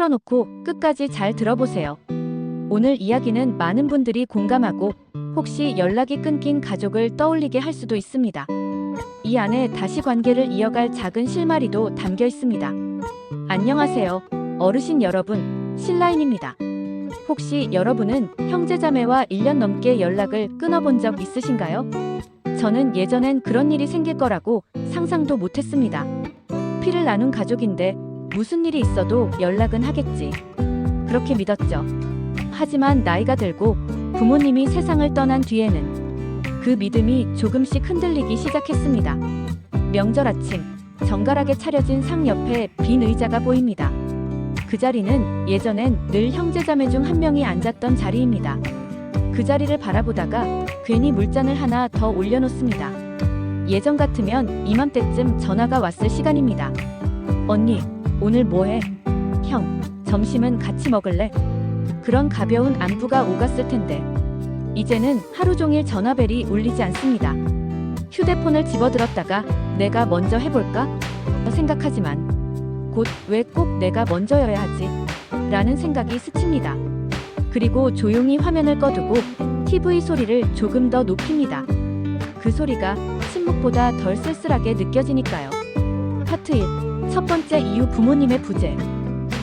틀어놓고 끝까지 잘 들어보세요. 오늘 이야기는 많은 분들이 공감하고 혹시 연락이 끊긴 가족을 떠올리게 할 수도 있습니다. 이 안에 다시 관계를 이어갈 작은 실마리도 담겨 있습니다. 안녕하세요. 어르신 여러분, 신라인입니다. 혹시 여러분은 형제자매와 1년 넘게 연락을 끊어본 적 있으신가요? 저는 예전엔 그런 일이 생길 거라고 상상도 못했습니다. 피를 나눈 가족인데 무슨 일이 있어도 연락은 하겠지. 그렇게 믿었죠. 하지만 나이가 들고 부모님이 세상을 떠난 뒤에는 그 믿음이 조금씩 흔들리기 시작했습니다. 명절 아침, 정갈하게 차려진 상 옆에 빈 의자가 보입니다. 그 자리는 예전엔 늘 형제자매 중 한 명이 앉았던 자리입니다. 그 자리를 바라보다가 괜히 물잔을 하나 더 올려놓습니다. 예전 같으면 이맘때쯤 전화가 왔을 시간입니다. 언니, 오늘 뭐해? 형, 점심은 같이 먹을래? 그런 가벼운 안부가 오갔을 텐데. 이제는 하루 종일 전화벨이 울리지 않습니다. 휴대폰을 집어들었다가 내가 먼저 해볼까? 생각하지만 곧 왜 꼭 내가 먼저여야 하지? 라는 생각이 스칩니다. 그리고 조용히 화면을 꺼두고 TV 소리를 조금 더 높입니다. 그 소리가 침묵보다 덜 쓸쓸하게 느껴지니까요. 파트 1. 첫 번째 이유 부모님의 부재.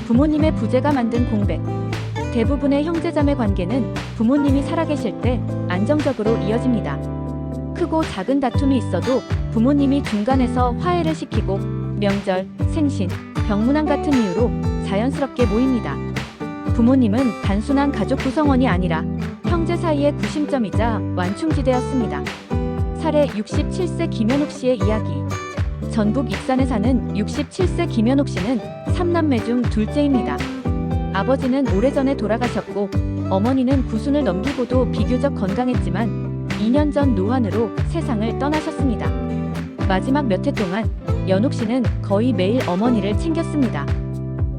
부모님의 부재가 만든 공백. 대부분의 형제자매 관계는 부모님이 살아계실 때 안정적으로 이어집니다. 크고 작은 다툼이 있어도 부모님이 중간에서 화해를 시키고 명절, 생신, 병문안 같은 이유로 자연스럽게 모입니다. 부모님은 단순한 가족 구성원이 아니라 형제 사이의 구심점이자 완충지대였습니다. 사례 67세 김현욱 씨의 이야기. 전북 익산에 사는 67세 김현욱 씨는 3남매 중 둘째입니다. 아버지는 오래전에 돌아가셨고 어머니는 구순을 넘기고도 비교적 건강했지만 2년 전 노환으로 세상을 떠나셨습니다. 마지막 몇 해 동안 연욱 씨는 거의 매일 어머니를 챙겼습니다.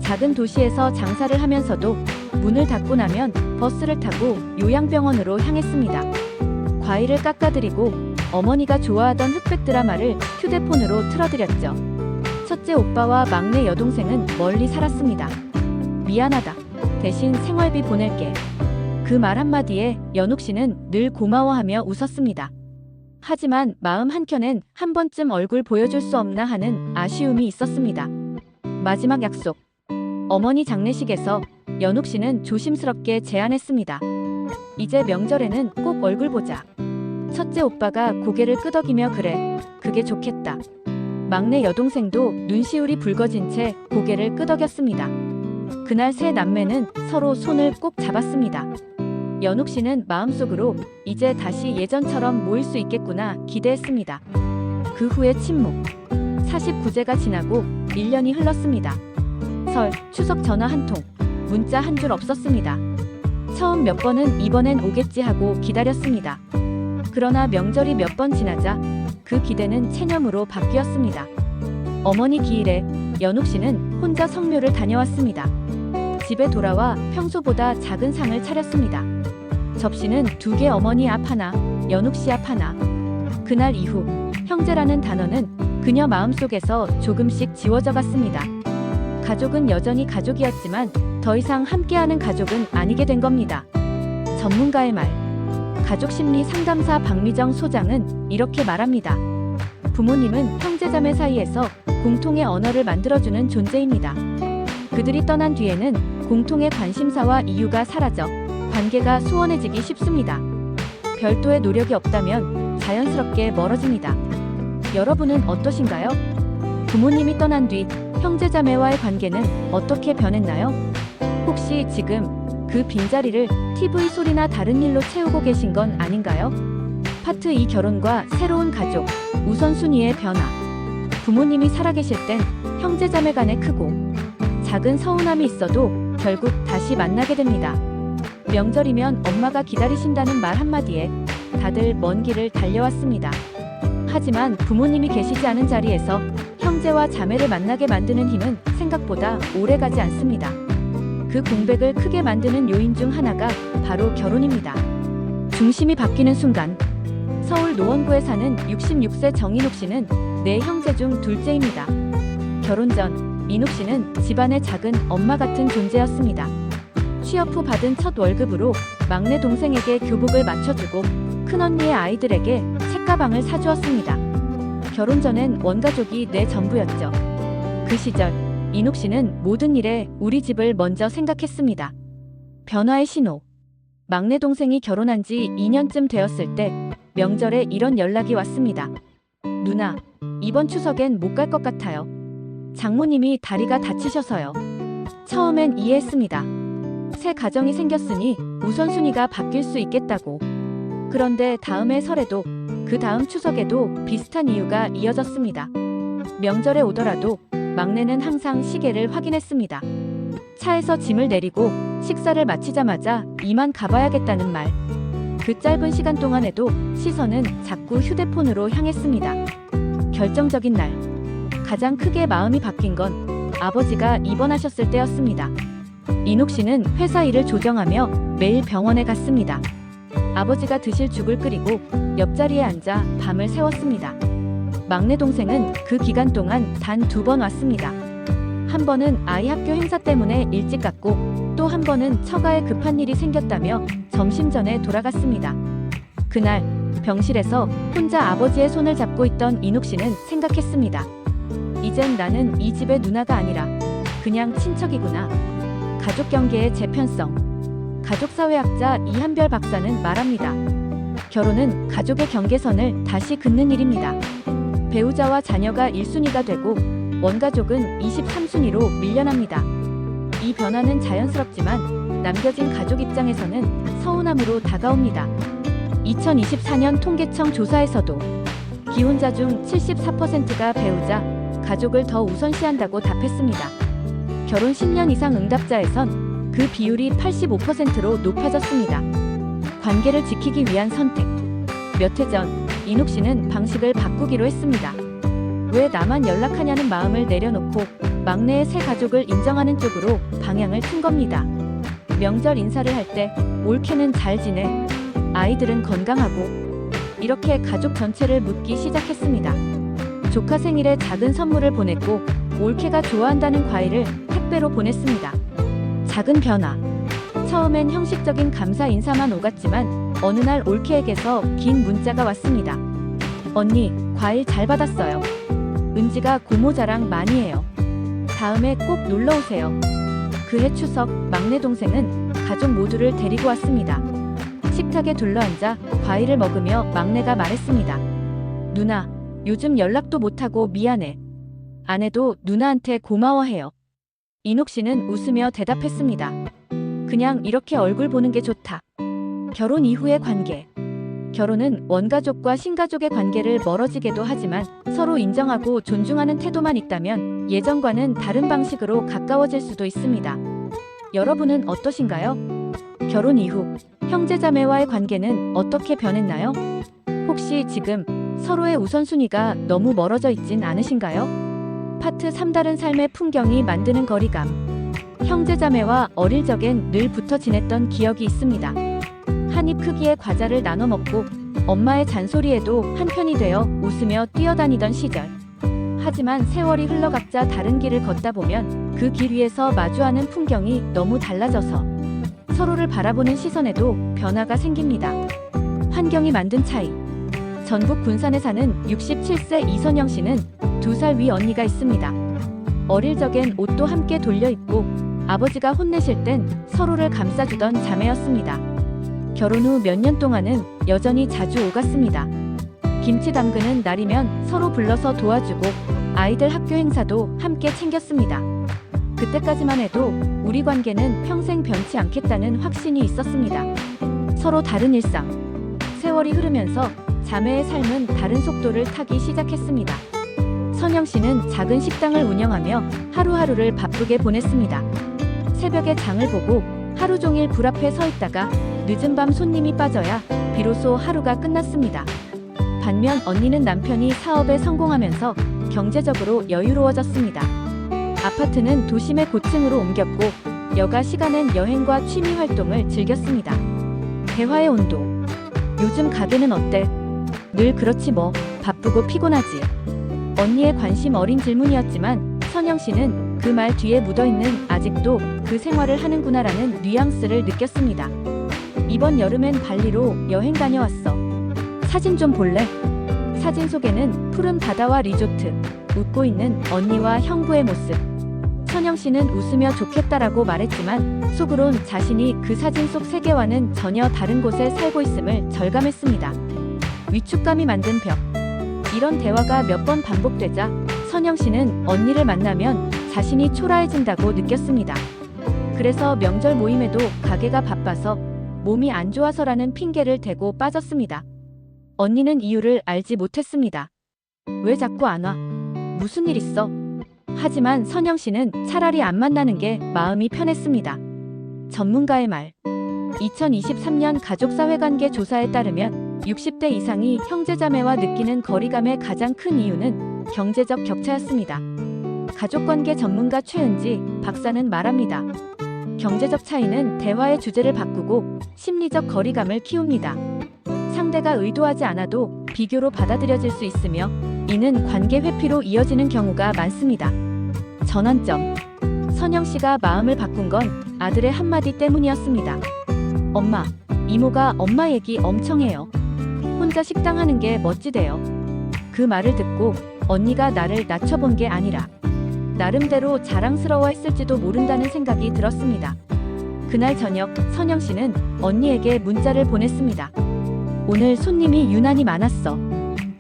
작은 도시에서 장사를 하면서도 문을 닫고 나면 버스를 타고 요양병원으로 향했습니다. 과일을 깎아드리고 어머니가 좋아하던 흑백 드라마를 휴대폰으로 틀어드렸죠. 첫째 오빠와 막내 여동생은 멀리 살았습니다. 미안하다. 대신 생활비 보낼게. 그 말 한마디에 연욱 씨는 늘 고마워하며 웃었습니다. 하지만 마음 한켠엔 한 번쯤 얼굴 보여줄 수 없나 하는 아쉬움이 있었습니다. 마지막 약속. 어머니 장례식에서 연욱 씨는 조심스럽게 제안했습니다. 이제 명절에는 꼭 얼굴 보자. 첫째 오빠가 고개를 끄덕이며 그래. 그게 좋겠다. 막내 여동생도 눈시울이 붉어진 채 고개를 끄덕였습니다. 그날 세 남매는 서로 손을 꼭 잡았습니다. 연욱 씨는 마음속으로 이제 다시 예전처럼 모일 수 있겠구나 기대했습니다. 그 후에 침묵. 49제가 지나고 1년이 흘렀습니다. 설, 추석 전화 한 통, 문자 한 줄 없었습니다. 처음 몇 번은 이번엔 오겠지 하고 기다렸습니다. 그러나 명절이 몇 번 지나자 그 기대는 체념으로 바뀌었습니다. 어머니 기일에 연욱 씨는 혼자 성묘를 다녀왔습니다. 집에 돌아와 평소보다 작은 상을 차렸습니다. 접시는 두 개 어머니 앞 하나, 연욱 씨 앞 하나. 그날 이후 형제라는 단어는 그녀 마음속에서 조금씩 지워져 갔습니다. 가족은 여전히 가족이었지만 더 이상 함께하는 가족은 아니게 된 겁니다. 전문가의 말. 가족 심리 상담사 박미정 소장은 이렇게 말합니다. 부모님은 형제자매 사이에서 공통의 언어를 만들어주는 존재입니다. 그들이 떠난 뒤에는 공통의 관심사와 이유가 사라져 관계가 소원해지기 쉽습니다. 별도의 노력이 없다면 자연스럽게 멀어집니다. 여러분은 어떠신가요? 부모님이 떠난 뒤 형제자매와의 관계는 어떻게 변했나요? 혹시 지금 그 빈자리를 TV 소리나 다른 일로 채우고 계신 건 아닌가요? 파트 2 결혼과 새로운 가족, 우선순위의 변화. 부모님이 살아계실 땐 형제자매 간에 크고 작은 서운함이 있어도 결국 다시 만나게 됩니다. 명절이면 엄마가 기다리신다는 말 한마디에 다들 먼 길을 달려왔습니다. 하지만 부모님이 계시지 않은 자리에서 형제와 자매를 만나게 만드는 힘은 생각보다 오래 가지 않습니다. 그 공백을 크게 만드는 요인 중 하나가 바로 결혼입니다. 중심이 바뀌는 순간 서울 노원구에 사는 66세 정인욱 씨는 네 형제 중 둘째입니다. 결혼 전 인욱 씨는 집안의 작은 엄마 같은 존재였습니다. 취업 후 받은 첫 월급으로 막내 동생에게 교복을 맞춰주고 큰언니의 아이들에게 책가방을 사주었습니다. 결혼 전엔 원가족이 내 전부였죠. 그 시절 인욱 씨는 모든 일에 우리 집을 먼저 생각했습니다. 변화의 신호. 막내 동생이 결혼한 지 2년쯤 되었을 때 명절에 이런 연락이 왔습니다. 누나, 이번 추석엔 못 갈 것 같아요. 장모님이 다리가 다치셔서요. 처음엔 이해했습니다. 새 가정이 생겼으니 우선순위가 바뀔 수 있겠다고. 그런데 다음해 설에도 그 다음 추석에도 비슷한 이유가 이어졌습니다. 명절에 오더라도 막내는 항상 시계를 확인했습니다. 차에서 짐을 내리고 식사를 마치자마자 이만 가봐야겠다는 말. 그 짧은 시간 동안에도 시선은 자꾸 휴대폰으로 향했습니다. 결정적인 날. 가장 크게 마음이 바뀐 건 아버지가 입원하셨을 때였습니다. 인옥 씨는 회사 일을 조정하며 매일 병원에 갔습니다. 아버지가 드실 죽을 끓이고 옆자리에 앉아 밤을 새웠습니다. 막내 동생은 그 기간 동안 단 두 번 왔습니다. 한 번은 아이 학교 행사 때문에 일찍 갔고 또 한 번은 처가에 급한 일이 생겼다며 점심 전에 돌아갔습니다. 그날 병실에서 혼자 아버지의 손을 잡고 있던 인욱 씨는 생각했습니다. 이젠 나는 이 집의 누나가 아니라 그냥 친척이구나. 가족 경계의 재편성. 가족사회학자 이한별 박사는 말합니다. 결혼은 가족의 경계선을 다시 긋는 일입니다. 배우자와 자녀가 1순위가 되고 원가족은 23순위로 밀려납니다. 이 변화는 자연스럽지만 남겨진 가족 입장에서는 서운함으로 다가옵니다. 2024년 통계청 조사에서도 기혼자 중 74%가 배우자, 가족을 더 우선시한다고 답했습니다. 결혼 10년 이상 응답자에선 그 비율이 85%로 높아졌습니다. 관계를 지키기 위한 선택. 몇 해 전, 인욱 씨는 방식을 바꾸기로 했습니다. 왜 나만 연락하냐는 마음을 내려놓고 막내의 새 가족을 인정하는 쪽으로 방향을 튼 겁니다. 명절 인사를 할 때 올케는 잘 지내? 아이들은 건강하고 이렇게 가족 전체를 묻기 시작했습니다. 조카 생일에 작은 선물을 보냈고 올케가 좋아한다는 과일을 택배로 보냈습니다. 작은 변화. 처음엔 형식적인 감사 인사만 오갔지만 어느 날 올케에게서 긴 문자가 왔습니다. 언니, 과일 잘 받았어요. 은지가 고모 자랑 많이 해요. 다음에 꼭 놀러 오세요. 그해 추석 막내 동생은 가족 모두를 데리고 왔습니다. 식탁에 둘러앉아 과일을 먹으며 막내가 말했습니다. 누나, 요즘 연락도 못하고 미안해. 아내도 누나한테 고마워해요. 인옥 씨는 웃으며 대답했습니다. 그냥 이렇게 얼굴 보는 게 좋다. 결혼 이후의 관계. 결혼은 원가족과 신가족의 관계를 멀어지게도 하지만 서로 인정하고 존중하는 태도만 있다면 예전과는 다른 방식으로 가까워질 수도 있습니다. 여러분은 어떠신가요? 결혼 이후 형제자매와의 관계는 어떻게 변했나요? 혹시 지금 서로의 우선순위가 너무 멀어져 있진 않으신가요? 파트 3 다른 삶의 풍경이 만드는 거리감. 형제자매와 어릴 적엔 늘 붙어 지냈던 기억이 있습니다. 한 입 크기의 과자를 나눠 먹고 엄마의 잔소리에도 한편이 되어 웃으며 뛰어다니던 시절. 하지만 세월이 흘러 각자 다른 길을 걷다 보면 그 길 위에서 마주하는 풍경이 너무 달라져서 서로를 바라보는 시선에도 변화가 생깁니다. 환경이 만든 차이. 전북 군산에 사는 67세 이선영 씨는 두 살 위 언니가 있습니다. 어릴 적엔 옷도 함께 돌려 입고 아버지가 혼내실 땐 서로를 감싸주던 자매였습니다. 결혼 후 몇 년 동안은 여전히 자주 오갔습니다. 김치 담그는 날이면 서로 불러서 도와주고 아이들 학교 행사도 함께 챙겼습니다. 그때까지만 해도 우리 관계는 평생 변치 않겠다는 확신이 있었습니다. 서로 다른 일상. 세월이 흐르면서 자매의 삶은 다른 속도를 타기 시작했습니다. 선영 씨는 작은 식당을 운영하며 하루하루를 바쁘게 보냈습니다. 새벽에 장을 보고 하루 종일 불 앞에 서 있다가 늦은 밤 손님이 빠져야 비로소 하루가 끝났습니다. 반면 언니는 남편이 사업에 성공하면서 경제적으로 여유로워졌습니다. 아파트는 도심의 고층으로 옮겼고 여가 시간엔 여행과 취미 활동을 즐겼습니다. 대화의 온도. 요즘 가게는 어때? 늘 그렇지 뭐. 바쁘고 피곤하지. 언니의 관심 어린 질문이었지만 선영 씨는 그 말 뒤에 묻어 있는 아직도 그 생활을 하는구나라는 뉘앙스를 느꼈습니다. 이번 여름엔 발리로 여행 다녀왔어. 사진 좀 볼래? 사진 속에는 푸른 바다와 리조트, 웃고 있는 언니와 형부의 모습. 선영 씨는 웃으며 좋겠다라고 말했지만 속으론 자신이 그 사진 속 세계와는 전혀 다른 곳에 살고 있음을 절감했습니다. 위축감이 만든 벽. 이런 대화가 몇 번 반복되자 선영 씨는 언니를 만나면 자신이 초라해진다고 느꼈습니다. 그래서 명절 모임에도 가게가 바빠서 몸이 안 좋아서라는 핑계를 대고 빠졌습니다. 언니는 이유를 알지 못했습니다. 왜 자꾸 안 와? 무슨 일 있어? 하지만 선영 씨는 차라리 안 만나는 게 마음이 편했습니다. 전문가의 말. 2023년 가족사회관계 조사에 따르면 60대 이상이 형제자매와 느끼는 거리감의 가장 큰 이유는 경제적 격차였습니다. 가족관계 전문가 최은지 박사는 말합니다. 경제적 차이는 대화의 주제를 바꾸고 심리적 거리감을 키웁니다. 상대가 의도하지 않아도 비교로 받아들여질 수 있으며 이는 관계 회피로 이어지는 경우가 많습니다. 전환점. 선영 씨가 마음을 바꾼 건 아들의 한마디 때문이었습니다. 엄마, 이모가 엄마 얘기 엄청 해요. 혼자 식당 하는 게 멋지대요. 그 말을 듣고 언니가 나를 낮춰본 게 아니라 나름대로 자랑스러워 했을지도 모른다는 생각이 들었습니다. 그날 저녁 선영 씨는 언니에게 문자를 보냈습니다. 오늘 손님이 유난히 많았어.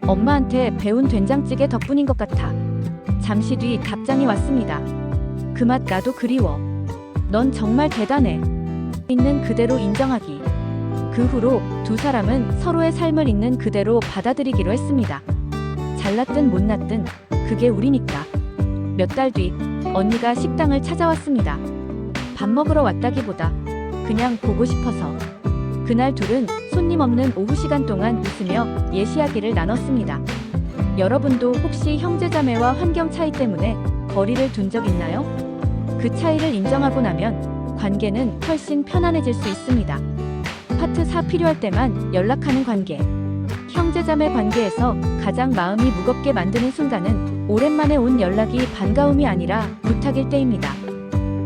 엄마한테 배운 된장찌개 덕분인 것 같아. 잠시 뒤 답장이 왔습니다. 그 맛 나도 그리워. 넌 정말 대단해. 있는 그대로 인정하기. 그 후로 두 사람은 서로의 삶을 있는 그대로 받아들이기로 했습니다. 잘났든 못났든 그게 우리니까. 몇 달 뒤 언니가 식당을 찾아왔습니다. 밥 먹으러 왔다기보다 그냥 보고 싶어서. 그날 둘은 손님 없는 오후 시간 동안 웃으며 예시하기를 나눴습니다. 여러분도 혹시 형제자매와 환경 차이 때문에 거리를 둔 적 있나요? 그 차이를 인정하고 나면 관계는 훨씬 편안해질 수 있습니다. 파트 4 필요할 때만 연락하는 관계. 형제자매 관계에서 가장 마음이 무겁게 만드는 순간은 오랜만에 온 연락이 반가움이 아니라 부탁일 때입니다.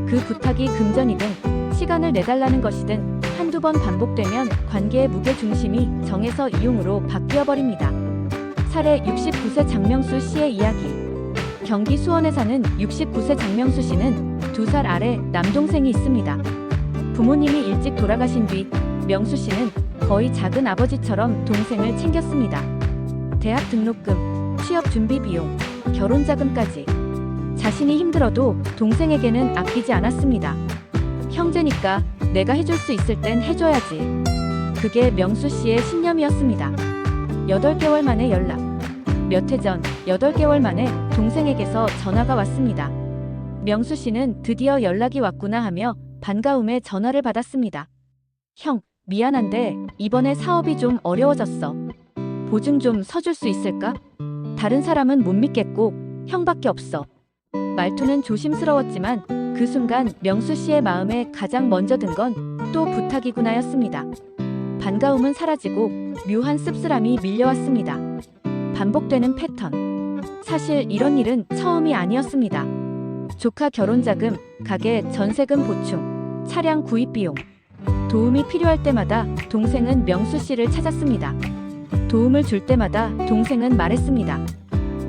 그 부탁이 금전이든 시간을 내달라는 것이든 한두 번 반복되면 관계의 무게 중심이 정에서 이용으로 바뀌어 버립니다. 사례 69세 장명수 씨의 이야기. 경기 수원에 사는 69세 장명수 씨는 두살 아래 남동생이 있습니다. 부모님이 일찍 돌아가신 뒤 명수 씨는 거의 작은 아버지처럼 동생을 챙겼습니다. 대학 등록금, 취업 준비 비용, 결혼 자금까지. 자신이 힘들어도 동생에게는 아끼지 않았습니다. 형제니까 내가 해줄 수 있을 땐 해줘야지. 그게 명수 씨의 신념이었습니다. 8개월 만에 연락. 몇 해 전 8개월 만에 동생에게서 전화가 왔습니다. 명수 씨는 드디어 연락이 왔구나 하며 반가움에 전화를 받았습니다. 형, 미안한데 이번에 사업이 좀 어려워졌어. 보증 좀 서줄 수 있을까? 다른 사람은 못 믿겠고 형밖에 없어. 말투는 조심스러웠지만 그 순간 명수 씨의 마음에 가장 먼저 든 건 또 부탁이구나였습니다. 반가움은 사라지고 묘한 씁쓸함이 밀려왔습니다. 반복되는 패턴. 사실 이런 일은 처음이 아니었습니다. 조카 결혼 자금, 가게 전세금 보충, 차량 구입 비용. 도움이 필요할 때마다 동생은 명수 씨를 찾았습니다. 도움을 줄 때마다 동생은 말했습니다.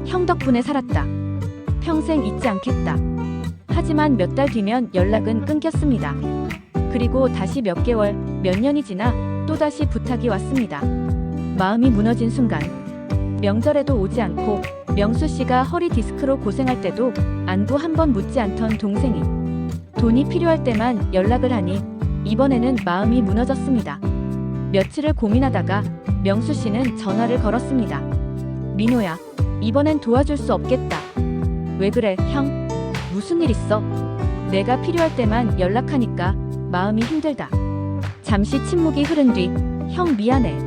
형 덕분에 살았다. 평생 잊지 않겠다. 하지만 몇 달 뒤면 연락은 끊겼습니다. 그리고 다시 몇 개월, 몇 년이 지나 또다시 부탁이 왔습니다. 마음이 무너진 순간. 명절에도 오지 않고 명수 씨가 허리 디스크로 고생할 때도 안부 한 번 묻지 않던 동생이 돈이 필요할 때만 연락을 하니 이번에는 마음이 무너졌습니다. 며칠을 고민하다가 명수 씨는 전화를 걸었습니다. 민호야, 이번엔 도와줄 수 없겠다. 왜 그래, 형? 무슨 일 있어? 내가 필요할 때만 연락하니까 마음이 힘들다. 잠시 침묵이 흐른 뒤, 형 미안해.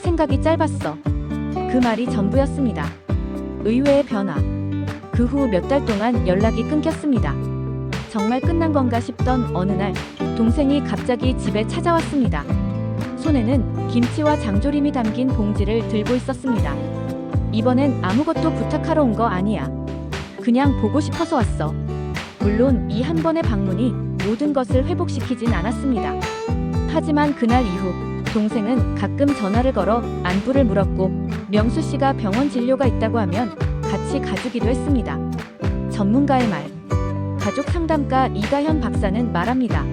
생각이 짧았어. 그 말이 전부였습니다. 의외의 변화. 그 후 몇 달 동안 연락이 끊겼습니다. 정말 끝난 건가 싶던 어느 날, 동생이 갑자기 집에 찾아왔습니다. 손에는 김치와 장조림이 담긴 봉지를 들고 있었습니다. 이번엔 아무것도 부탁하러 온 거 아니야. 그냥 보고 싶어서 왔어. 물론 이 한 번의 방문이 모든 것을 회복시키진 않았습니다. 하지만 그날 이후 동생은 가끔 전화를 걸어 안부를 물었고 명수 씨가 병원 진료가 있다고 하면 같이 가주기도 했습니다. 전문가의 말. 가족 상담가 이가현 박사는 말합니다.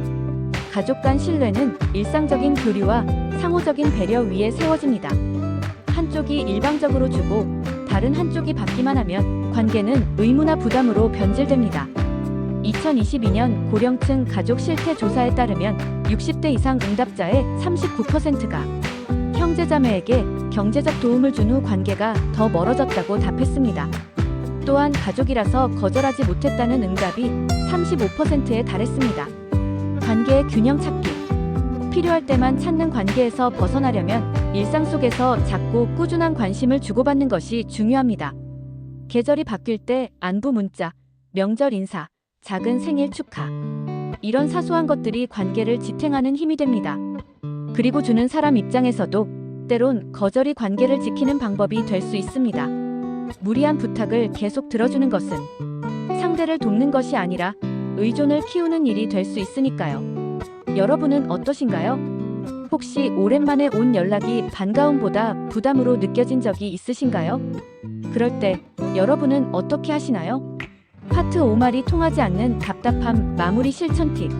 가족 간 신뢰는 일상적인 교류와 상호적인 배려 위에 세워집니다. 한쪽이 일방적으로 주고 다른 한쪽이 받기만 하면 관계는 의무나 부담으로 변질됩니다. 2022년 고령층 가족 실태 조사에 따르면 60대 이상 응답자의 39%가 형제자매에게 경제적 도움을 준 후 관계가 더 멀어졌다고 답했습니다. 또한 가족이라서 거절하지 못했다는 응답이 35%에 달했습니다. 관계의 균형 찾기. 필요할 때만 찾는 관계에서 벗어나려면 일상 속에서 작고 꾸준한 관심을 주고받는 것이 중요합니다. 계절이 바뀔 때 안부 문자, 명절 인사, 작은 생일 축하. 이런 사소한 것들이 관계를 지탱하는 힘이 됩니다. 그리고 주는 사람 입장에서도 때론 거절이 관계를 지키는 방법이 될 수 있습니다. 무리한 부탁을 계속 들어주는 것은 상대를 돕는 것이 아니라 의존을 키우는 일이 될 수 있으니까요. 여러분은 어떠신가요? 혹시 오랜만에 온 연락이 반가움보다 부담으로 느껴진 적이 있으신가요? 그럴 때 여러분은 어떻게 하시나요? 파트 5말이 통하지 않는 답답함 마무리 실천 팁.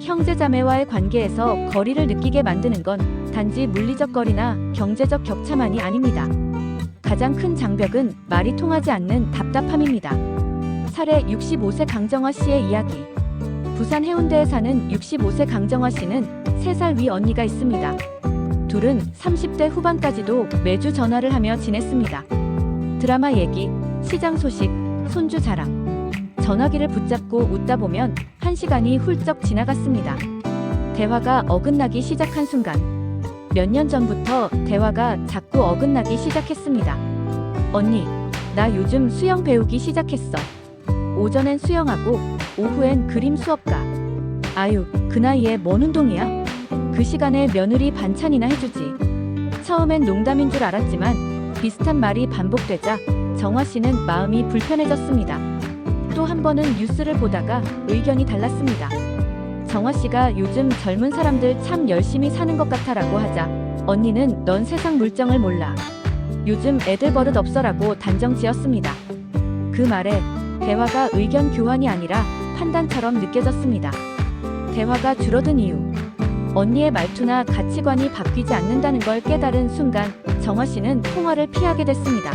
형제자매와의 관계에서 거리를 느끼게 만드는 건 단지 물리적 거리나 경제적 격차만이 아닙니다. 가장 큰 장벽은 말이 통하지 않는 답답함입니다. 사례 65세 강정화 씨의 이야기. 부산 해운대에 사는 65세 강정화 씨는 3살 위 언니가 있습니다. 둘은 30대 후반까지도 매주 전화를 하며 지냈습니다. 드라마 얘기, 시장 소식, 손주 자랑. 전화기를 붙잡고 웃다 보면 한 시간이 훌쩍 지나갔습니다. 대화가 어긋나기 시작한 순간. 몇 년 전부터 대화가 자꾸 어긋나기 시작했습니다. 언니, 나 요즘 수영 배우기 시작했어. 오전엔 수영하고 오후엔 그림 수업 가. 아유, 그 나이에 뭔 운동이야? 그 시간에 며느리 반찬이나 해주지. 처음엔 농담인 줄 알았지만 비슷한 말이 반복되자 정화 씨는 마음이 불편해졌습니다. 또 한 번은 뉴스를 보다가 의견이 달랐습니다. 정화 씨가 요즘 젊은 사람들 참 열심히 사는 것 같아라고 하자 언니는 넌 세상 물정을 몰라. 요즘 애들 버릇 없어라고 단정 지었습니다. 그 말에 대화가 의견 교환이 아니라 판단처럼 느껴졌습니다. 대화가 줄어든 이유. 언니의 말투나 가치관이 바뀌지 않는다는 걸 깨달은 순간 정화 씨는 통화를 피하게 됐습니다.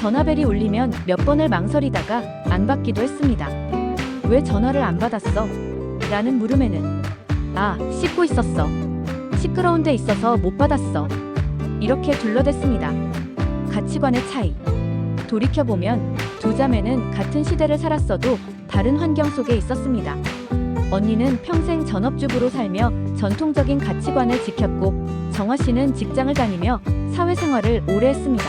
전화벨이 울리면 몇 번을 망설이다가 안 받기도 했습니다. 왜 전화를 안 받았어? 라는 물음에는 아, 씻고 있었어. 시끄러운 데 있어서 못 받았어. 이렇게 둘러댔습니다. 가치관의 차이. 돌이켜보면 두 자매는 같은 시대를 살았어도 다른 환경 속에 있었습니다. 언니는 평생 전업주부로 살며 전통적인 가치관을 지켰고 정화 씨는 직장을 다니며 사회생활을 오래 했습니다.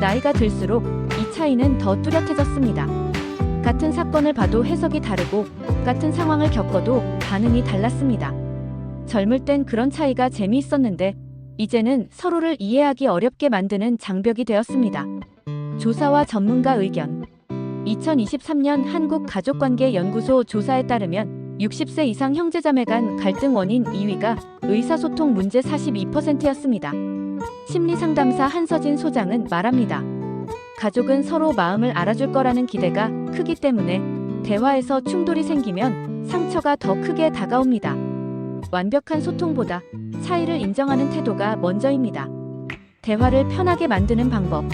나이가 들수록 이 차이는 더 뚜렷해졌습니다. 같은 사건을 봐도 해석이 다르고 같은 상황을 겪어도 반응이 달랐습니다. 젊을 땐 그런 차이가 재미있었는데 이제는 서로를 이해하기 어렵게 만드는 장벽이 되었습니다. 조사와 전문가 의견 2023년 한국가족관계연구소 조사에 따르면 60세 이상 형제자매 간 갈등 원인 2위가 의사소통 문제 42%였습니다. 심리상담사 한서진 소장은 말합니다. 가족은 서로 마음을 알아줄 거라는 기대가 크기 때문에 대화에서 충돌이 생기면 상처가 더 크게 다가옵니다. 완벽한 소통보다 차이를 인정하는 태도가 먼저입니다. 대화를 편하게 만드는 방법.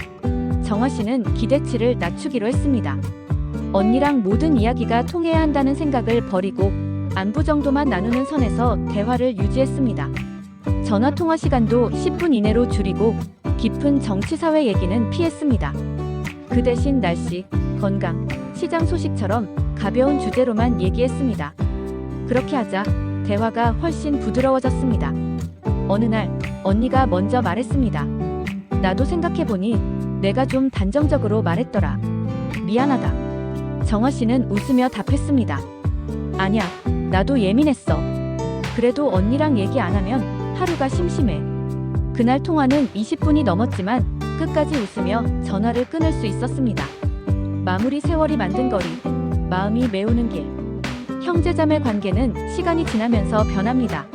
정화 씨는 기대치를 낮추기로 했습니다. 언니랑 모든 이야기가 통해야 한다는 생각을 버리고 안부 정도만 나누는 선에서 대화를 유지했습니다. 전화 통화 시간도 10분 이내로 줄이고 깊은 정치 사회 얘기는 피했습니다. 그 대신 날씨, 건강, 시장 소식처럼 가벼운 주제로만 얘기했습니다. 그렇게 하자 대화가 훨씬 부드러워졌습니다. 어느 날 언니가 먼저 말했습니다. 나도 생각해보니 내가 좀 단정적으로 말했더라. 미안하다. 정화 씨는 웃으며 답했습니다. 아니야, 나도 예민했어. 그래도 언니랑 얘기 안 하면 하루가 심심해. 그날 통화는 20분이 넘었지만 끝까지 웃으며 전화를 끊을 수 있었습니다. 마무리 세월이 만든 거리, 마음이 메우는 길. 형제자매 관계는 시간이 지나면서 변합니다.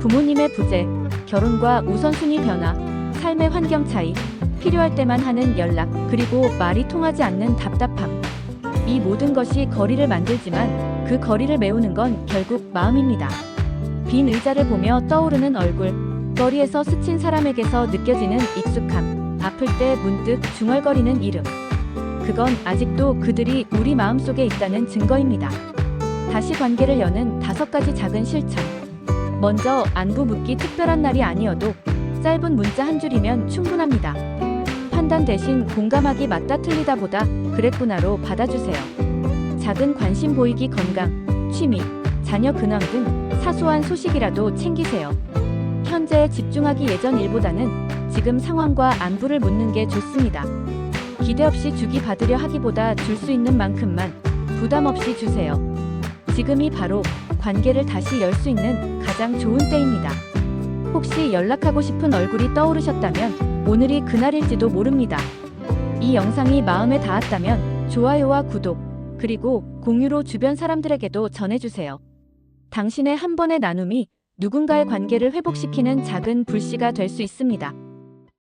부모님의 부재, 결혼과 우선순위 변화, 삶의 환경 차이, 필요할 때만 하는 연락, 그리고 말이 통하지 않는 답답함. 이 모든 것이 거리를 만들지만 그 거리를 메우는 건 결국 마음입니다. 빈 의자를 보며 떠오르는 얼굴, 거리에서 스친 사람에게서 느껴지는 익숙함, 아플 때 문득 중얼거리는 이름. 그건 아직도 그들이 우리 마음속에 있다는 증거입니다. 다시 관계를 여는 다섯 가지 작은 실천. 먼저 안부 묻기 특별한 날이 아니어도 짧은 문자 한 줄이면 충분합니다. 판단 대신 공감하기 맞다 틀리다 보다 그랬구나로 받아주세요. 작은 관심 보이기 건강, 취미, 자녀 근황 등 사소한 소식이라도 챙기세요. 현재에 집중하기 예전 일보다는 지금 상황과 안부를 묻는 게 좋습니다. 기대 없이 주기 받으려 하기보다 줄 수 있는 만큼만 부담 없이 주세요. 지금이 바로 관계를 다시 열 수 있는 가장 좋은 때입니다. 혹시 연락하고 싶은 얼굴이 떠오르셨다면 오늘이 그날일지도 모릅니다. 이 영상이 마음에 닿았다면 좋아요와 구독, 그리고 공유로 주변 사람들에게도 전해주세요. 당신의 한 번의 나눔이 누군가의 관계를 회복시키는 작은 불씨가 될 수 있습니다.